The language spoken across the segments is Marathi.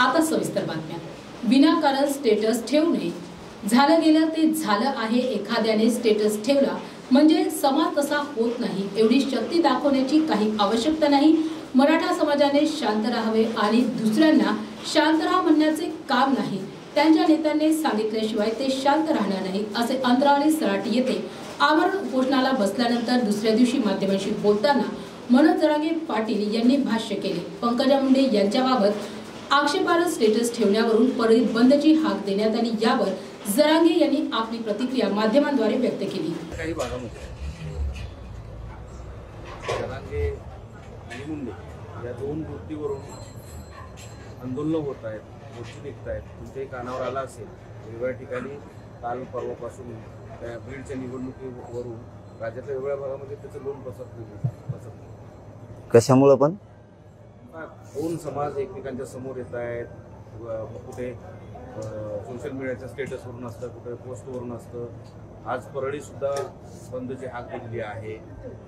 आता सविस्तर बातम्या. विनाकारण स्टेटस ठेवू नये. झालं गेलं ते झालं आहे. एखाद्याने स्टेटस ठेवला म्हणजे समाज तसा होत नाही. एवढी शक्ती दाखवण्याची काही आवश्यकता नाही. मराठा समाजाने शांत राहावे आणि दुसऱ्यांना शांत राहा म्हणण्याचे काम नाही. त्यांच्या नेत्यांनी सांगितल्याशिवाय ते शांत राहणार नाही असे अंतराळी सराटी येथे आवरण उपोषणाला बसल्यानंतर दुसऱ्या दिवशी माध्यमांशी बोलताना मनोज जरागे पाटील यांनी भाष्य केले. पंकजा मुंडे यांच्याबाबत आक्षेपार्ह स्टेटस ठेवण्यावरून परळीत बंदची हाक देण्यात आली. यावर जरांगे यांनी आपली प्रतिक्रिया माध्यमांद्वारे व्यक्त केली. काही भागामध्ये जरांगे आणि मुंडे या दोन वृत्तीवरून आंदोलनं होत आहेत गोष्टी निघत आहेत तुमच्याही कानावर आला असेल वेगवेगळ्या ठिकाणी काल परवापासून त्या बीडच्या निवडणुकीवरून राज्यातल्या वेगवेगळ्या भागामध्ये त्याचं लोन पसरत पसरत कशामुळं पण? दोन समाज एकमेकांच्या समोर येत आहेत? कुठे सोशल मीडियाच्या स्टेटसवरून असतं कुठे पोस्टवरून असतं? आज परळी सुद्धा बंदची हाक दिलेली आहे.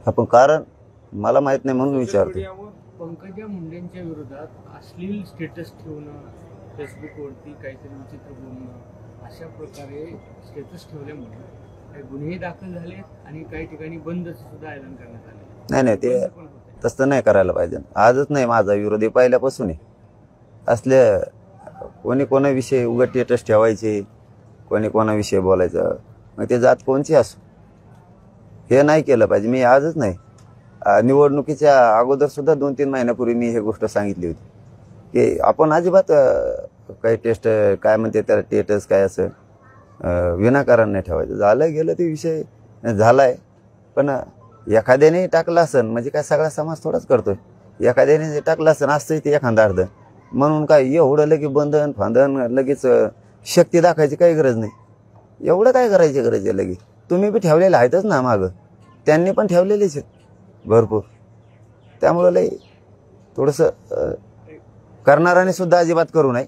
आपण कारण मला माहीत नाही म्हणून विचारतो. पंकजा मुंडेंच्या विरोधात अश्लील स्टेटस ठेवणं फेसबुकवरती काहीतरी विचित्र बोलणं अशा प्रकारे स्टेटस ठेवल्यामुळे काही गुन्हेही दाखल झाले आणि काही ठिकाणी बंदचं सुद्धा ऐलान करण्यात आले नाही नाही ते. तसं नाही करायला पाहिजे. आजच नाही माझा विरोधी पहिल्यापासून आहे असले कोणी कोणाविषयी उगा टेटस ठेवायचे. कोणी कोणाविषयी बोलायचं. मग ते जात कोणची असो? हे नाही केलं पाहिजे. मी आजच नाही. निवडणुकीच्या अगोदर सुद्धा दोन तीन महिन्यापूर्वी मी हे गोष्ट सांगितली होती. की आपण अजिबात काही टेस्ट काय म्हणते त्याला टेटस काय असं विनाकारण नाही ठेवायचं. झालं गेलं ते विषय झाला आहे पण एखाद्याने टाकला असन म्हणजे काय सगळा समाज थोडाच करतोय. एखाद्याने जे टाकला असन असतंय ते एखादा अर्ध. म्हणून काय एवढं लगेच बंधन फांदन लगेच शक्ती दाखवायची काही गरज नाही. एवढं काय करायची गरज आहे लगेच? तुम्ही बी ठेवलेलं आहेतच ना मागं. त्यांनी पण ठेवलेलेच आहेत. भरपूर. त्यामुळं लई थोडंसं करणाऱ्याने सुद्धा अजिबात करू नये.